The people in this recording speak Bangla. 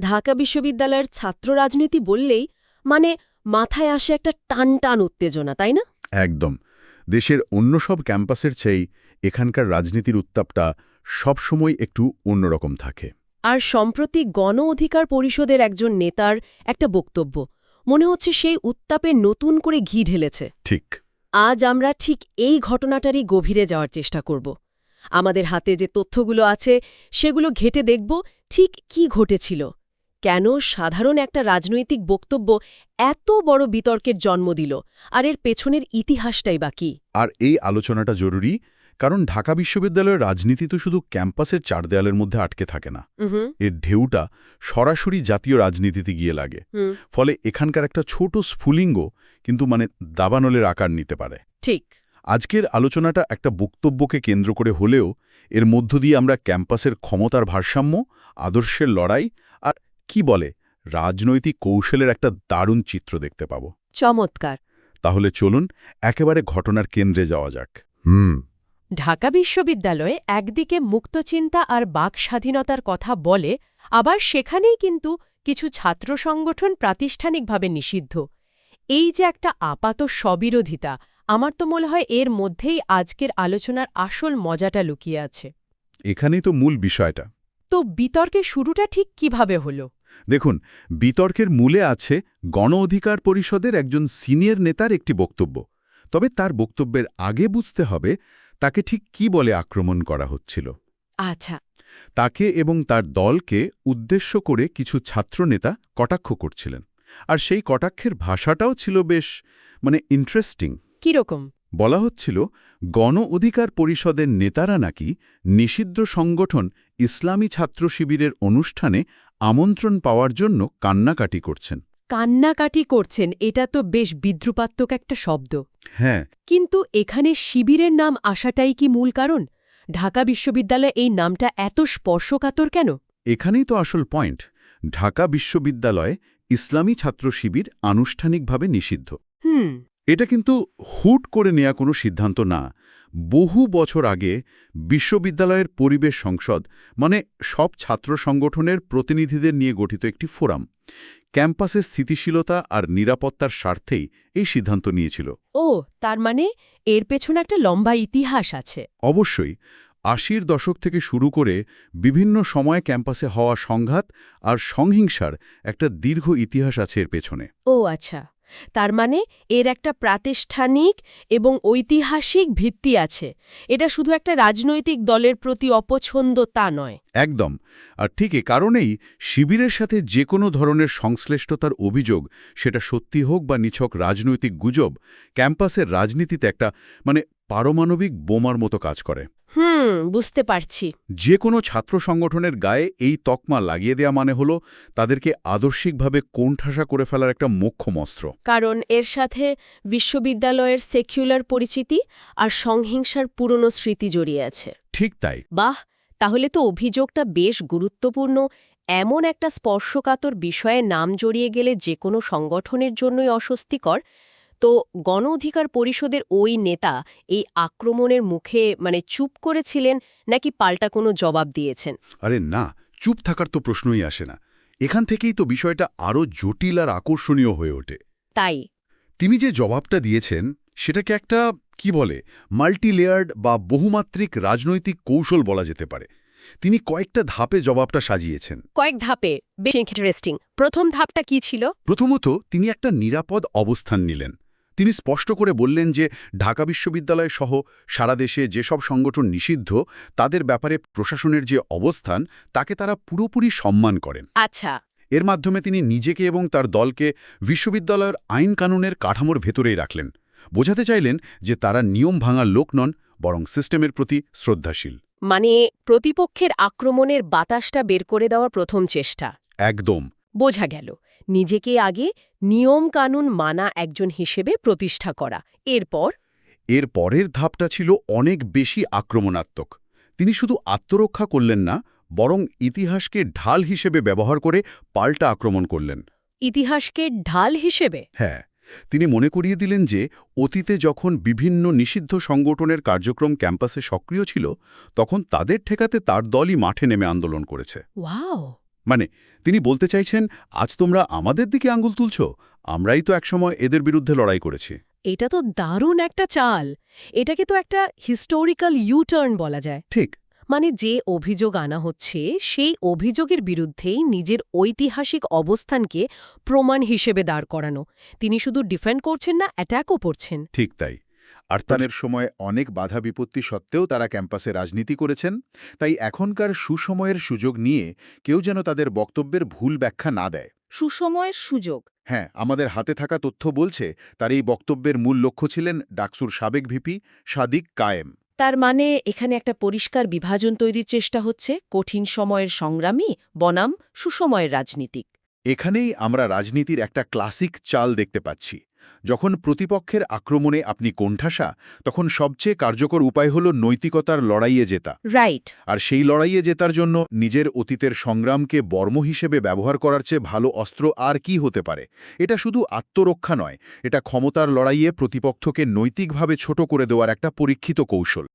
ঢাকা বিশ্ববিদ্যালয়ের ছাত্র রাজনীতি বললেই মানে মাথায় আসে একটা টান টান উত্তেজনা তাই না? একদম। দেশের অন্য সব ক্যাম্পাসের চেয়েই এখানকার রাজনীতির উত্তাপটা সবসময় একটু অন্যরকম থাকে। আর সম্প্রতি গণ অধিকার পরিষদের একজন নেতার একটা বক্তব্য মনে হচ্ছে সেই উত্তাপে নতুন করে ঘি ঢেলেছে। ঠিক। আজ আমরা ঠিক এই ঘটনাটারই গভীরে যাওয়ার চেষ্টা করব। আমাদের হাতে যে তথ্যগুলো আছে সেগুলো ঘেটে দেখব ঠিক কি ঘটেছিল। কেন সাধারণ একটা রাজনৈতিক বক্তব্য এত বড় বিতর্কের জন্ম দিল? আর এর পেছনের ইতিহাসটাই বাকি আর এই আলোচনাটা জরুরি কারণ ঢাকা বিশ্ববিদ্যালয়ের রাজনীতি তো শুধু ক্যাম্পাসের চার দেয়ালের মধ্যে আটকে থাকে না। এর ঢেউটা সরাসরি জাতীয় রাজনীতিতে গিয়ে লাগে। ফলে এখানকার একটা ছোট স্ফুলিঙ্গ কিন্তু মানে দাবানলের আকার নিতে পারে। ঠিক। আজকের আলোচনাটা একটা বক্তব্যকে কেন্দ্র করে হলেও এর মধ্য দিয়ে আমরা ক্যাম্পাসের ক্ষমতার ভারসাম্য আদর্শের লড়াই আর কি বলে? রাজনৈতিক কৌশলের একটা দারুণ চিত্র দেখতে পাব। চমৎকার। তাহলে চলুন একেবারে ঘটনার কেন্দ্রে যাওয়া যাক। হুম। ঢাকা বিশ্ববিদ্যালয়ে একদিকে মুক্তচিন্তা আর বাক স্বাধীনতার কথা বলে আবার সেখানেই কিন্তু কিছু ছাত্র সংগঠন প্রাতিষ্ঠানিকভাবে নিষিদ্ধ। এই যে একটা আপাত স্ববিরোধিতা আমার তো মনে হয় এর মধ্যেই আজকের আলোচনার আসল মজাটা লুকিয়ে আছে। এখানেই তো মূল বিষয়টা। তো বিতর্কের শুরুটা ঠিক কীভাবে হলো? দেখুন বিতর্কের মূলে আছে গণ অধিকার পরিষদের একজন সিনিয়র নেতার একটি বক্তব্য। তবে তার বক্তব্যের আগে বুঝতে হবে তাকে ঠিক কি বলে আক্রমণ করা হচ্ছিল। আচ্ছা। তাকে এবং তার দলকে উদ্দেশ্য করে কিছু ছাত্রনেতা কটাক্ষ করছিলেন। আর সেই কটাক্ষের ভাষাটাও ছিল বেশ মানে ইন্টারেস্টিং কীরকম? বলা হচ্ছিল গণ অধিকার পরিষদের নেতারা নাকি নিষিদ্ধ সংগঠন ইসলামী ছাত্র শিবিরের অনুষ্ঠানে আমন্ত্রণ পাওয়ার জন্য কান্নাকাটি করছেন। কান্নাকাটি করছেন এটা তো বেশ বিদ্রুপাত্মক একটা শব্দ। হ্যাঁ। কিন্তু এখানে শিবিরের নাম আসাটাই কি মূল কারণ? ঢাকা বিশ্ববিদ্যালয়ে এই নামটা এত স্পর্শকাতর কেন? এখানেই তো আসল পয়েন্ট। ঢাকা বিশ্ববিদ্যালয়ে ইসলামী ছাত্র শিবির আনুষ্ঠানিকভাবে নিষিদ্ধ। হুম। এটা কিন্তু হুট করে নেয়া কোনো সিদ্ধান্ত না। বহু বছর আগে বিশ্ববিদ্যালয়ের পরিবেশ সংসদ মানে সব ছাত্র সংগঠনের প্রতিনিধিদের নিয়ে গঠিত একটি ফোরাম ক্যাম্পাসে স্থিতিশীলতা আর নিরাপত্তার স্বার্থেই এই সিদ্ধান্ত নিয়েছিল। ও তার মানে এর পেছনে একটা লম্বা ইতিহাস আছে। অবশ্যই আশির দশক থেকে শুরু করে বিভিন্ন সময়ে ক্যাম্পাসে হওয়া সংঘাত আর সংহিংসার একটা দীর্ঘ ইতিহাস আছে এর পেছনে। ও আচ্ছা। তার মানে এর একটা প্রাতিষ্ঠানিক এবং ঐতিহাসিক ভিত্তি আছে। এটা শুধু একটা রাজনৈতিক দলের প্রতি অপছন্দ তা নয়। একদম। আর ঠিক এ কারণেই শিবিরের সাথে যে কোনো ধরনের সংশ্লিষ্টতার অভিযোগ, সেটা সত্যি হোক বা নিছক রাজনৈতিক গুজব, ক্যাম্পাসের রাজনীতিতে একটা মানে পারমাণবিক বোমার মতো কাজ করে। হুম বুঝতে পারছি। যে কোনো ছাত্র সংগঠনের গায়ে এই তকমা লাগিয়ে দেয়া মানে হলো তাদেরকে আদর্শিকভাবে কোণঠাসা করে ফেলার একটা মোক্ষম অস্ত্র কারণ এর সাথে বিশ্ববিদ্যালয়ের সেকুলার পরিচিতি আর সংহিংসার পুরনো স্মৃতি জড়িয়ে আছে। ঠিক তাই। বাহ! তাহলে তো অভিযোগটা বেশ গুরুত্বপূর্ণ। এমন একটা স্পর্শকাতর বিষয়ে নাম জড়িয়ে গেলে যে কোনো সংগঠনের জন্যই অস্বস্তিকর। তো গণ অধিকার পরিষদের ওই নেতা এই আক্রমণের মুখে মানে চুপ করেছিলেন নাকি পাল্টা কোনো জবাব দিয়েছেন? আরে না চুপ থাকার তো প্রশ্নই আসে না। এখান থেকেই তো বিষয়টা আরও জটিল আর আকর্ষণীয় হয়ে ওঠে। তাই? তিনি যে জবাবটা দিয়েছেন সেটাকে একটা কি বলে মাল্টিলেয়ার্ড বা বহুমাত্রিক রাজনৈতিক কৌশল বলা যেতে পারে। তিনি কয়েকটা ধাপে জবাবটা সাজিয়েছেন। কয়েক ধাপে? বেশ ইন্টারেস্টিং প্রথম ধাপটা কি ছিল? প্রথমত তিনি একটা নিরাপদ অবস্থান নিলেন। তিনি স্পষ্ট করে বললেন যে ঢাকা বিশ্ববিদ্যালয় সহ সারা দেশে যেসব সংগঠন নিষিদ্ধ তাদের ব্যাপারে প্রশাসনের যে অবস্থান তাকে তারা পুরোপুরি সম্মান করেন। আচ্ছা। এর মাধ্যমে তিনি নিজেকে এবং তার দলকে বিশ্ববিদ্যালয়ের আইন কানুনের কাঠামোর ভেতরেই রাখলেন। বোঝাতে চাইলেন যে তারা নিয়ম ভাঙার লোক নন বরং সিস্টেমের প্রতি শ্রদ্ধাশীল। মানে প্রতিপক্ষের আক্রমণের বাতাসটা বের করে দেওয়ার প্রথম চেষ্টা। একদম। বোঝা গেল নিজেকে আগে নিয়ম কানুন মানা একজন হিসেবে প্রতিষ্ঠা করা এরপর? এর পরের ধাপটা ছিল অনেক বেশি আক্রমণাত্মক। তিনি শুধু আত্মরক্ষা করলেন না বরং ইতিহাসকে ঢাল হিসেবে ব্যবহার করে পাল্টা আক্রমণ করলেন। ইতিহাসকে ঢাল হিসেবে? হ্যাঁ তিনি মনে করিয়ে দিলেন যে অতীতে যখন বিভিন্ন নিষিদ্ধ সংগঠনের কার্যক্রম ক্যাম্পাসে সক্রিয় ছিল তখন তাদের ঠেকাতে তার দলই মাঠে নেমে আন্দোলন করেছে। ওয়াও! মানে তিনি বলতে চাইছেন আজ তোমরা আমাদের দিকে আঙ্গুল তুলছ আমরাই তো একসময় এদের বিরুদ্ধে লড়াই করেছি। এটা তো দারুণ একটা চাল। এটাকে তো একটা হিস্টোরিক্যাল ইউটার্ন বলা যায়। ঠিক। মানে যে অভিযোগ আনা হচ্ছে সেই অভিযোগের বিরুদ্ধেই নিজের ঐতিহাসিক অবস্থানকে প্রমাণ হিসেবে দাঁড় করানো। তিনি শুধু ডিফেন্ড করছেন না অ্যাট্যাকও করছেন। ঠিক তাই। আর তাদের সময় অনেক বাধা বিপত্তি সত্ত্বেও তারা ক্যাম্পাসে রাজনীতি করেছেন। তাই এখনকার সুসময়ের সুযোগ নিয়ে কেউ যেন তাদের বক্তব্যের ভুল ব্যাখ্যা না দেয়। সুসময়ের সুযোগ? হ্যাঁ আমাদের হাতে থাকা তথ্য বলছে তার এই বক্তব্যের মূল লক্ষ্য ছিলেন ডাকসুর সাবেক ভিপি সাদিক কায়েম। তার মানে এখানে একটা পরিষ্কার বিভাজন তৈরির চেষ্টা হচ্ছে কঠিন সময়ের সংগ্রামী বনাম সুসময়ের রাজনীতিক। এখানেই আমরা রাজনীতির একটা ক্লাসিক চাল দেখতে পাচ্ছি। যখন প্রতিপক্ষের আক্রমণে আপনি কোণঠাসা তখন সবচেয়ে কার্যকর উপায় হল নৈতিকতার লড়াইয়ে জেতা। রাইট। আর সেই লড়াইয়ে জেতার জন্য নিজের অতীতের সংগ্রামকে বর্ম হিসেবে ব্যবহার করার চেয়ে ভালো অস্ত্র আর কি হতে পারে? এটা শুধু আত্মরক্ষা নয় এটা ক্ষমতার লড়াইয়ে প্রতিপক্ষকে নৈতিকভাবে ছোট করে দেওয়ার একটা পরীক্ষিত কৌশল।